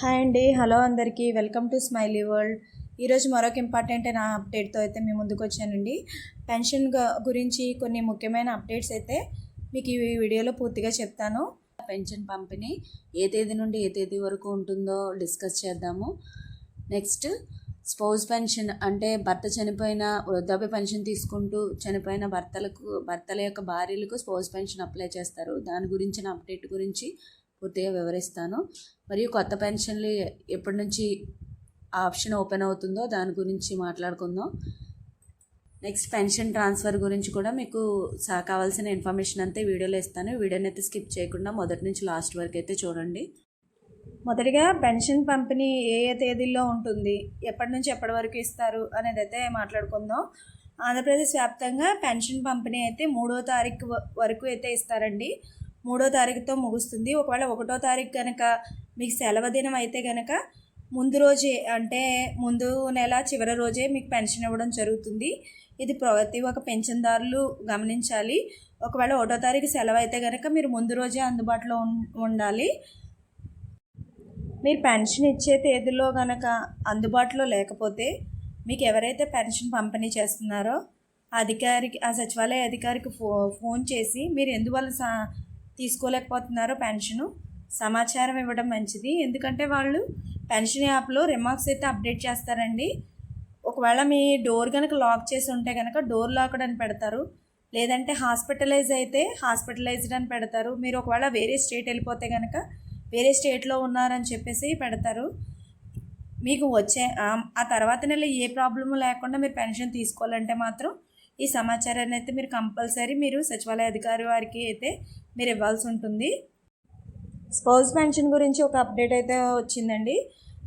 Hi అండి. Hello అందరికీ. Welcome to smiley world. ఈరోజు మరొక ఇంపార్టెంట్ అయిన అప్డేట్తో అయితే మేము ముందుకు వచ్చానండి. పెన్షన్ గురించి కొన్ని ముఖ్యమైన అప్డేట్స్ అయితే మీకు ఈ వీడియోలో పూర్తిగా చెప్తాను. పెన్షన్ పంపిణీ ఏ తేదీ నుండి ఏ తేదీ వరకు ఉంటుందో డిస్కస్ చేద్దాము. నెక్స్ట్ స్పౌస్ పెన్షన్ అంటే భర్త చనిపోయిన వృద్ధాప్య పెన్షన్ తీసుకుంటూ చనిపోయిన భర్తలకు భర్తల యొక్క భార్యలకు స్పౌస్ పెన్షన్ అప్లై చేస్తారు. దాని గురించిన అప్డేట్ గురించి పూర్తిగా వివరిస్తాను. మరియు కొత్త పెన్షన్లు ఎప్పటి నుంచి ఆప్షన్ ఓపెన్ అవుతుందో దాని గురించి మాట్లాడుకుందాం. నెక్స్ట్ పెన్షన్ ట్రాన్స్ఫర్ గురించి కూడా మీకు సా కావాల్సిన ఇన్ఫర్మేషన్ అంతా వీడియోలో ఇస్తాను. వీడియోని అయితే స్కిప్ చేయకుండా మొదటి నుంచి లాస్ట్ వరకు అయితే చూడండి. మొదటిగా పెన్షన్ పంపిణీ ఏ ఏ తేదీల్లో ఉంటుంది ఎప్పటి నుంచి ఎప్పటి వరకు ఇస్తారు అనేది అయితే మాట్లాడుకుందాం. ఆంధ్రప్రదేశ్ వ్యాప్తంగా పెన్షన్ పంపిణీ అయితే మూడో తారీఖు వరకు అయితే ఇస్తారండి. మూడో తారీఖుతో ముగుస్తుంది. ఒకవేళ ఒకటో తారీఖు కనుక మీకు సెలవు దినం అయితే కనుక ముందు రోజే అంటే ముందు నెల చివరి రోజే మీకు పెన్షన్ ఇవ్వడం జరుగుతుంది. ఇది ప్రతి ఒక్క పెన్షన్దారులు గమనించాలి. ఒకవేళ ఒకటో తారీఖు సెలవు అయితే కనుక మీరు ముందు రోజే అందుబాటులో ఉం- ఉండాలి. మీరు పెన్షన్ ఇచ్చే తేదీలో కనుక అందుబాటులో లేకపోతే మీకు ఎవరైతే పెన్షన్ పంపిణీ చేస్తున్నారో అధికారికి ఆ సచివాలయ అధికారికి ఫో ఫోన్ చేసి మీరు ఎందువల్ల సా తీసుకోలేకపోతున్నారు పెన్షను. సమాచారం ఇవ్వడం మంచిది. ఎందుకంటే వాళ్ళు పెన్షన్ యాప్లో రిమార్క్స్ అయితే అప్డేట్ చేస్తారండి. ఒకవేళ మీ డోర్ కనుక లాక్ చేసి ఉంటే కనుక డోర్ లాక్డ్ అని పెడతారు. లేదంటే హాస్పిటలైజ్ అయితే హాస్పిటలైజ్డ్ అని పెడతారు. మీరు ఒకవేళ వేరే స్టేట్ వెళ్ళిపోతే కనుక వేరే స్టేట్లో ఉన్నారని చెప్పేసి పెడతారు. మీకు వచ్చే ఆ- ఆ తర్వాత నెల ఏ ప్రాబ్లము లేకుండా మీరు పెన్షన్ తీసుకోవాలంటే మాత్రం ఈ సమాచారాన్ని అయితే మీరు కంపల్సరీ మీరు సచివాలయ అధికారి వారికి అయితే మీరు ఇవ్వాల్సి ఉంటుంది. స్పౌస్ పెన్షన్ గురించి ఒక అప్డేట్ అయితే వచ్చిందండి.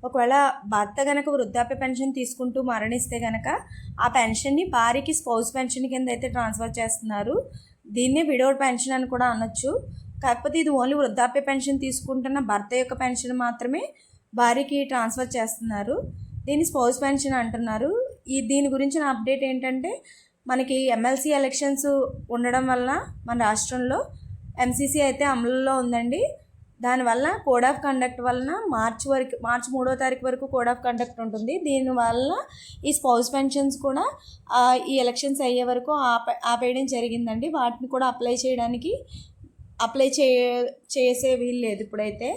ఒకవేళ భర్త గనక వృద్ధాప్య పెన్షన్ తీసుకుంటూ మరణిస్తే గనక ఆ పెన్షన్ని భార్యకి స్పౌస్ పెన్షన్ కింద అయితే ట్రాన్స్ఫర్ చేస్తున్నారు. దీన్ని విడోడ్ పెన్షన్ అని కూడా అనొచ్చు. కాకపోతే ఇది ఓన్లీ వృద్ధాప్య పెన్షన్ తీసుకుంటున్న భర్త యొక్క పెన్షన్ మాత్రమే భార్యకి ట్రాన్స్ఫర్ చేస్తున్నారు. దీన్ని స్పౌస్ పెన్షన్ అంటున్నారు. ఈ దీని గురించిన అప్డేట్ ఏంటంటే మనకి ఎమ్మెల్సీ ఎలక్షన్స్ ఉండడం వలన మన రాష్ట్రంలో ఎంసీసీ అయితే అమలులో ఉందండి. దానివల్ల కోడ్ ఆఫ్ కండక్ట్ వలన మార్చి వరకు మార్చి మూడో తారీఖు వరకు కోడ్ ఆఫ్ కండక్ట్ ఉంటుంది. దీనివల్ల ఈ స్పౌస్ పెన్షన్స్ కూడా ఈ ఎలక్షన్స్ అయ్యే వరకు ఆపే ఆపేయడం జరిగిందండి. వాటిని కూడా అప్లై చేయడానికి అప్లై చే చేసే వీలు లేదు ఇప్పుడైతే.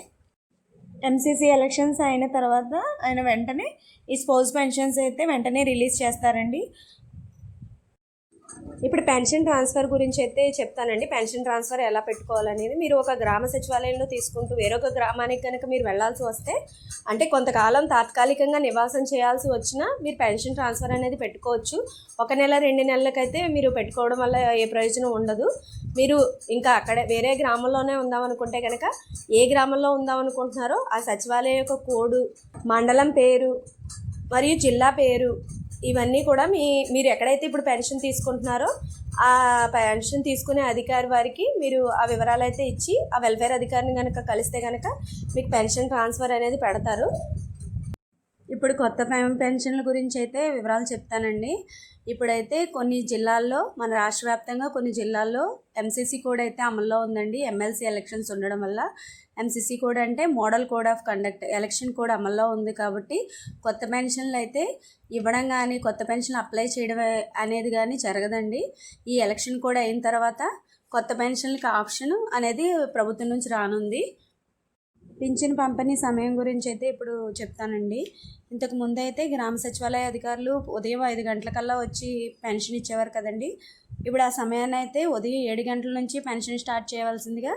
ఎంసీసీ ఎలక్షన్స్ అయిన తర్వాత ఆయన వెంటనే ఈ స్పోజ్ పెన్షన్స్ అయితే వెంటనే రిలీజ్ చేస్తారండి. ఇప్పుడు పెన్షన్ ట్రాన్స్ఫర్ గురించి అయితే చెప్తానండి. పెన్షన్ ట్రాన్స్ఫర్ ఎలా పెట్టుకోవాలనేది మీరు ఒక గ్రామ సచివాలయంలో తీసుకుంటూ వేరొక గ్రామానికి కనుక మీరు వెళ్ళాల్సి వస్తే అంటే కొంతకాలం తాత్కాలికంగా నివాసం చేయాల్సి వచ్చినా మీరు పెన్షన్ ట్రాన్స్ఫర్ అనేది పెట్టుకోవచ్చు. ఒక నెల రెండు నెలలకైతే మీరు పెట్టుకోవడం వల్ల ఏ ప్రయోజనం ఉండదు. మీరు ఇంకా అక్కడే వేరే గ్రామంలోనే ఉందామనుకుంటే కనుక ఏ గ్రామంలో ఉందామనుకుంటున్నారో ఆ సచివాలయం యొక్క కోడు మండలం పేరు మరియు జిల్లా పేరు ఇవన్నీ కూడా మీ మీరు ఎక్కడైతే ఇప్పుడు పెన్షన్ తీసుకుంటున్నారో ఆ పెన్షన్ తీసుకునే అధికారి వారికి మీరు ఆ వివరాలు అయితే ఇచ్చి ఆ వెల్ఫేర్ అధికారిని కనుక కలిస్తే కనుక మీకు పెన్షన్ ట్రాన్స్ఫర్ అనేది పెడతారు. ఇప్పుడు కొత్త పెన్- పెన్షన్ల గురించి అయితే వివరాలు చెప్తానండి. ఇప్పుడైతే కొన్ని జిల్లాల్లో మన రాష్ట్ర వ్యాప్తంగా కొన్ని జిల్లాల్లో ఎంసీసీ కోడ్ అయితే అమల్లో ఉందండి. ఎమ్మెల్సీ ఎలక్షన్స్ ఉండడం వల్ల ఎంసీసీ కోడ్ అంటే model code of conduct election code అమల్లో ఉంది కాబట్టి కొత్త పెన్షన్లు అయితే ఇవ్వడం కానీ కొత్త పెన్షన్ అప్లై చేయడం అనేది కానీ జరగదండి. ఈ ఎలక్షన్ కోడ్ అయిన తర్వాత కొత్త పెన్షన్లకి ఆప్షన్ అనేది ప్రభుత్వం నుంచి రానుంది. పింఛన్ పంపిణీ సమయం గురించి అయితే ఇప్పుడు చెప్తానండి. ఇంతకు ముందు అయితే గ్రామ సచివాలయ అధికారులు ఉదయం ఐదు గంటలకల్లా వచ్చి పెన్షన్ ఇచ్చేవారు కదండి. ఇప్పుడు ఆ సమయాన్ని అయితే ఉదయం ఏడు గంటల నుంచి పెన్షన్ స్టార్ట్ చేయవలసిందిగా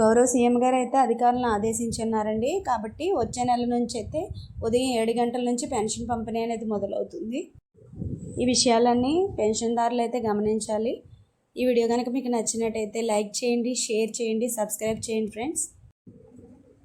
గౌరవ సీఎం గారు అయితే అధికారులను ఆదేశించున్నారండి. కాబట్టి వచ్చే నెల నుంచి అయితే ఉదయం ఏడు గంటల నుంచి పెన్షన్ పంపిణీ అనేది మొదలవుతుంది. ఈ విషయాలన్నీ పెన్షన్దారులు అయితే గమనించాలి. ఈ వీడియో కనుక మీకు నచ్చినట్టయితే లైక్ చేయండి షేర్ చేయండి సబ్స్క్రైబ్ చేయండి friends.